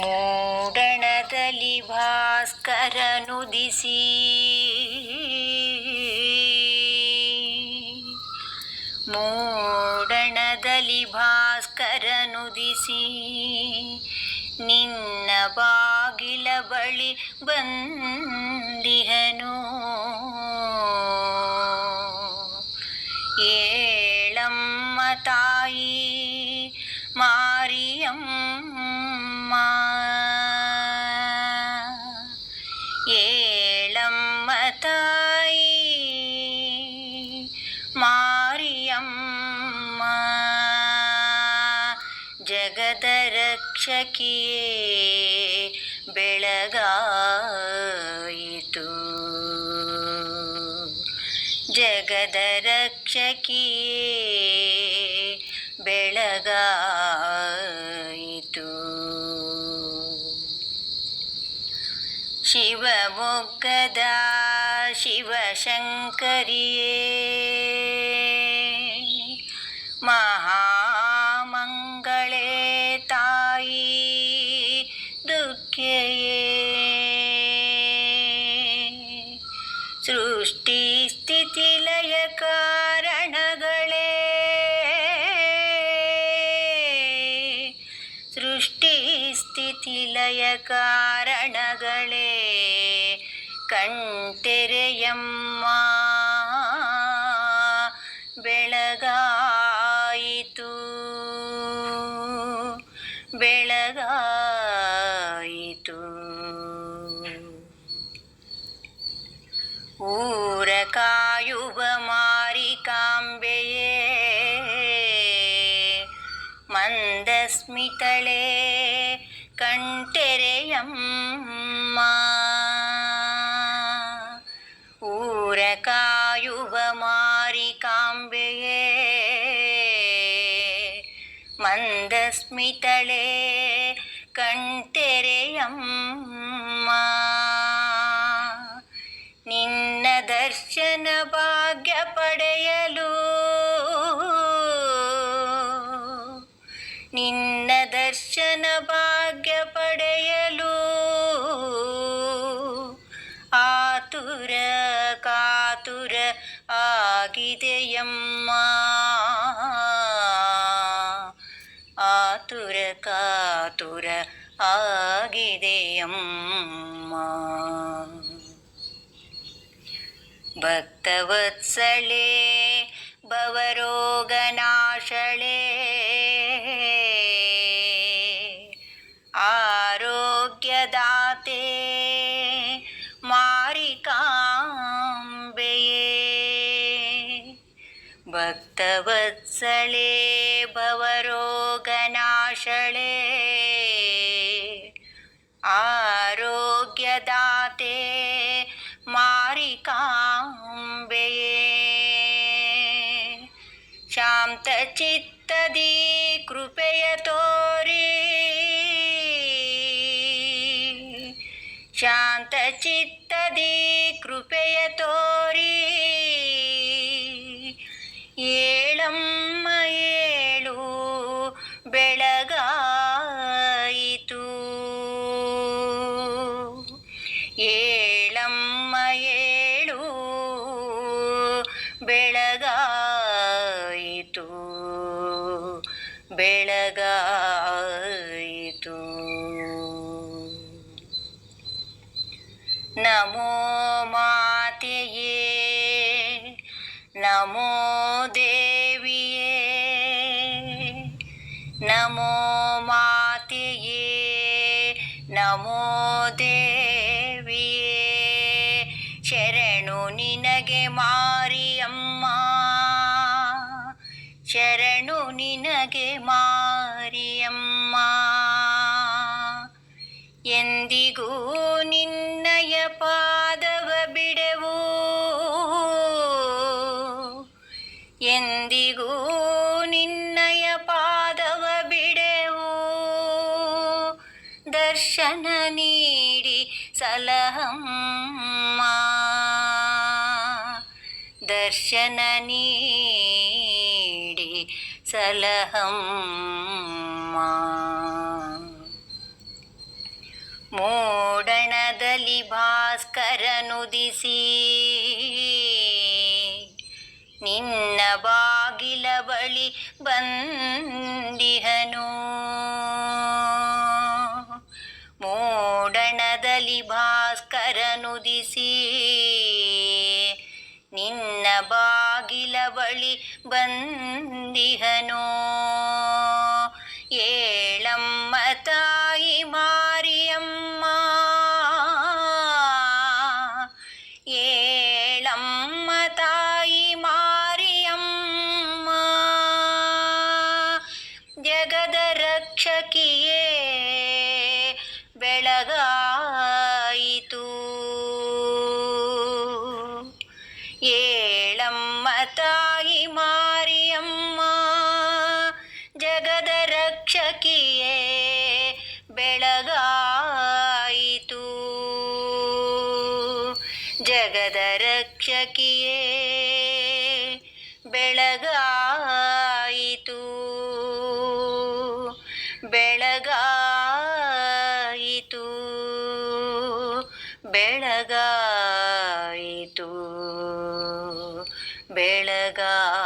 ಮೂಡಣದಲ್ಲಿ ಭಾಸ್ಕರನುದಿಸಿ. ಮೂಡಣದಲ್ಲಿ ಭಾಸ್ಕರನುದಿಸಿ. ನಿನ್ನ ಬಾಗಿಲ ಬಳಿ ಬಂದಿಹನು ರಕ್ಷಕಿಯೇ ಬೆಳಗಾಯಿತು. ಜಗದ ರಕ್ಷಕಿಯೇ ಬೆಳಗಾಯಿತು. ಶಿವಮೊಗ್ಗದ ಶಿವಶಂಕರಿಯೇ ಸೃಷ್ಟಿ ಸ್ಥಿತಿ ಲಯ ಕಾರಣಗಳೇ. ಸೃಷ್ಟಿ ಸ್ಥಿತಿ ಲಯ ಕಾರಣಗಳೇ. ಕಣ್ತೆರೆಯಮ್ಮ ಬೆಳಗಾಯಿತು ಕಾಯುವ ಮಾರಿಕಾಂಬೆಯೇ ಮಂದಸ್ಮಿತಳೆ ಕಣ್ತೆರೆಯಮ್ಮ ನಿನ್ನ ದರ್ಶನ ಭಾಗ್ಯ ಪಡೆಯಲು ನಿನ್ನ ದರ್ಶನ ಭಾಗ್ಯ ಪಡೆಯಲು ಆತುರ ಆಗಿದೆಯಮ್ಮ ಆತುರ ಕಾತುರ ಆಗಿದೆಯಮ್ಮ ಭಕ್ತವತ್ಸಳೆ ಭವರೋಗನಾಶಳೆ ಆರೋಗ್ಯದಾತೆ. ಭಕ್ತವತ್ಸಳೆ ಭವರೋಗನಾಶಳೆ. ಆರೋಗ್ಯದಾತೆ ಬೆಳಗಾಯಿತು. ನಮೋ ಮಾತೆಯೇ ನಮೋ ದೇವಿಯೇ ನಮೋ ಮಾತೆಯೇ ನಮೋ ದೇವಿಯೇ ಶರಣು ನಿನಗೆ ಮಾರಿಯಮ್ಮ. ಸಲಹಮ್ಮ ದರ್ಶನ ನೀಡಿ ಸಲಹಮ್ಮ ಮೂಡಣದಲ್ಲಿ ಭಾಸ್ಕರನುದಿಸಿ ನಿನ್ನ ಬಾಗಿಲ ಬಳಿ ಬಂದಿಹನು. ಭಾಸ್ಕರನುದಿಸಿ ನಿನ್ನ ಬಾಗಿಲ ಬಳಿ ಬಂದಿಹನು ಏಳಮ್ಮ ತಾಯಿ ಮಾರಿಯಮ್ಮ ಏಳಮ್ಮ ತಾಯಿ ಮಾರಿಯಮ್ಮ ಜಗದ ರಕ್ಷಕಿಯೇ ಬೆಳಗಾಯಿತು. ಬೆಳಗಾಯಿತು. ಬೆಳಗಾಯಿತು. ಬೆಳಗಾ